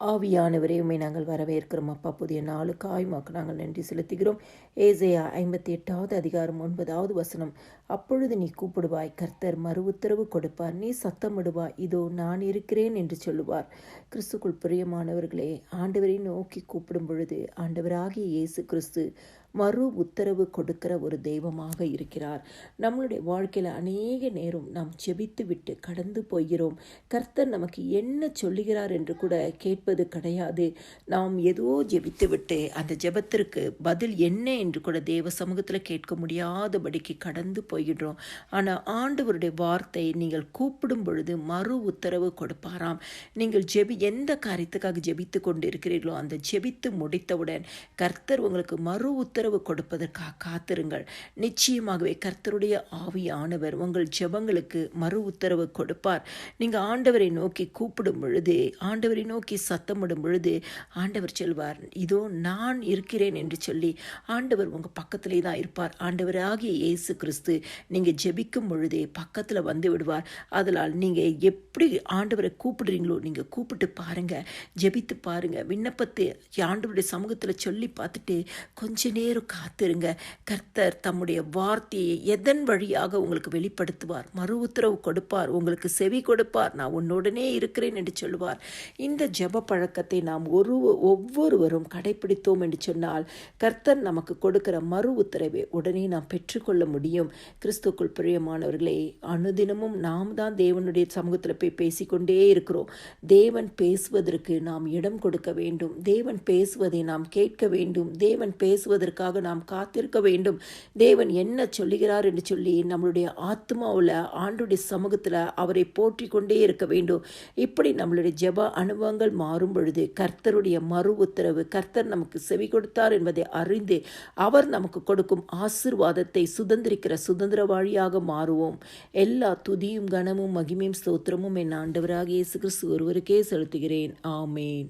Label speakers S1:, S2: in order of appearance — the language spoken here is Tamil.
S1: ஆவியானவரே உண்மை நாங்கள் வரவேற்கிறோம். அப்பா புதிய நாளுக்காய் உமக்கு நாங்கள் நன்றி செலுத்துகிறோம். ஏசையா ஐம்பத்தி எட்டாவது அதிகாரம் ஒன்பதாவது வசனம். அப்பொழுது நீ கூப்பிடுவாய் கர்த்தர் மறு உத்தரவு கொடுப்பார். நீ சத்தமிடுவாய் இதோ நான் இருக்கிறேன் என்று சொல்லுவார். கிறிஸ்துக்குள் பிரியமானவர்களே ஆண்டவரை நோக்கி கூப்பிடும் பொழுது ஆண்டவராகிய இயேசு கிறிஸ்து மறு உத்தரவு கொடுக்கிற ஒரு தெய்வமாக இருக்கிறார். நம்மளுடைய வாழ்க்கையில் அநேக நேரம் நாம் செபித்து விட்டு கடந்து போகிறோம். கர்த்தர் நமக்கு என்ன சொல்லுகிறார் என்று கூட ஜெபிப்பது கிடையாது. நாம் ஏதோ ஜெபித்துவிட்டு அந்த ஜெபத்திற்கு பதில் என்ன என்று கூட தேவ சமூகத்தில் கேட்க முடியாதபடிக்கு கடந்து போயிடுறோம் ஆனால் ஆண்டவருடைய வார்த்தை நீங்கள் கூப்பிடும் பொழுது மறு உத்தரவு கொடுப்பாராம். நீங்கள் ஜெபி எந்த காரியத்துக்காக ஜெபித்து கொண்டு இருக்கிறீர்களோ அந்த ஜெபித்து முடித்தவுடன் கர்த்தர் உங்களுக்கு மறு உத்தரவு கொடுப்பதற்காக காத்திருங்கள். நிச்சயமாகவே கர்த்தருடைய ஆவியானவர் உங்கள் ஜெபங்களுக்கு மறு உத்தரவு கொடுப்பார். நீங்கள் ஆண்டவரை நோக்கி கூப்பிடும் பொழுது ஆண்டவரை நோக்கி சத்தமிடும் பொழுது ஆண்டவர் சொல்வார் இதோ நான் இருக்கிறேன் என்று சொல்லி ஆண்டவர் உங்கள் பக்கத்திலே தான் இருப்பார். ஆண்டவராகிய இயேசு கிறிஸ்து நீங்கள் ஜெபிக்கும் பொழுதே பக்கத்தில் வந்து விடுவார். அதனால் நீங்கள் எப்படி ஆண்டவரை கூப்பிடுறீங்களோ நீங்கள் கூப்பிட்டு பாருங்கள் ஜெபித்து பாருங்கள் விண்ணப்பத்தை ஆண்டவருடைய சமூகத்தில் சொல்லி பார்த்துட்டு கொஞ்ச நேரம் காத்திருங்க. கர்த்தர் தம்முடைய வார்த்தையை எதன் வழியாக உங்களுக்கு வெளிப்படுத்துவார்? மறு உத்தரவு கொடுப்பார். உங்களுக்கு செவி கொடுப்பார். நான் உன்னுடனே இருக்கிறேன் என்று சொல்லுவார் இந்த ஜெப பழக்கத்தை நாம் ஒரு ஒவ்வொருவரும் கடைபிடித்தோம் என்று சொன்னால் கர்த்தர் நமக்கு கொடுக்கிற மறு உத்தரவை உடனே நாம் பெற்றுக்கொள்ள முடியும். கிறிஸ்துக்குள் பிரியமானவர்களே அனுதினமும் நாம் தான் தேவனுடைய சமூகத்தில் போய் பேசிக்கொண்டே இருக்கிறோம். தேவன் பேசுவதற்கு நாம் இடம் கொடுக்க வேண்டும். தேவன் பேசுவதை நாம் கேட்க வேண்டும். தேவன் பேசுவதற்காக நாம் காத்திருக்க வேண்டும். தேவன் என்ன சொல்லுகிறார் என்று சொல்லி நம்மளுடைய ஆத்மாவில் ஆண்டுடைய சமூகத்தில் அவரை போற்றி கொண்டே இருக்க வேண்டும். இப்படி நம்மளுடைய ஜப அனுபவங்கள் மாறும். பொழுது கர்த்தருடைய மறு உத்தரவு கர்த்தர் நமக்கு செவி கொடுத்தார் என்பதை அறிந்து அவர் நமக்கு கொடுக்கும் ஆசிர்வாதத்தை சுதந்திரிக்கிற சுதந்திரவாழியாக மாறுவோம். எல்லா துதியும் கனமும் மகிமையும் ஸ்தோத்திரமும் என் ஆண்டவராக இயேசு கிறிஸ்து ஒருவருக்கே செலுத்துகிறேன். ஆமேன்.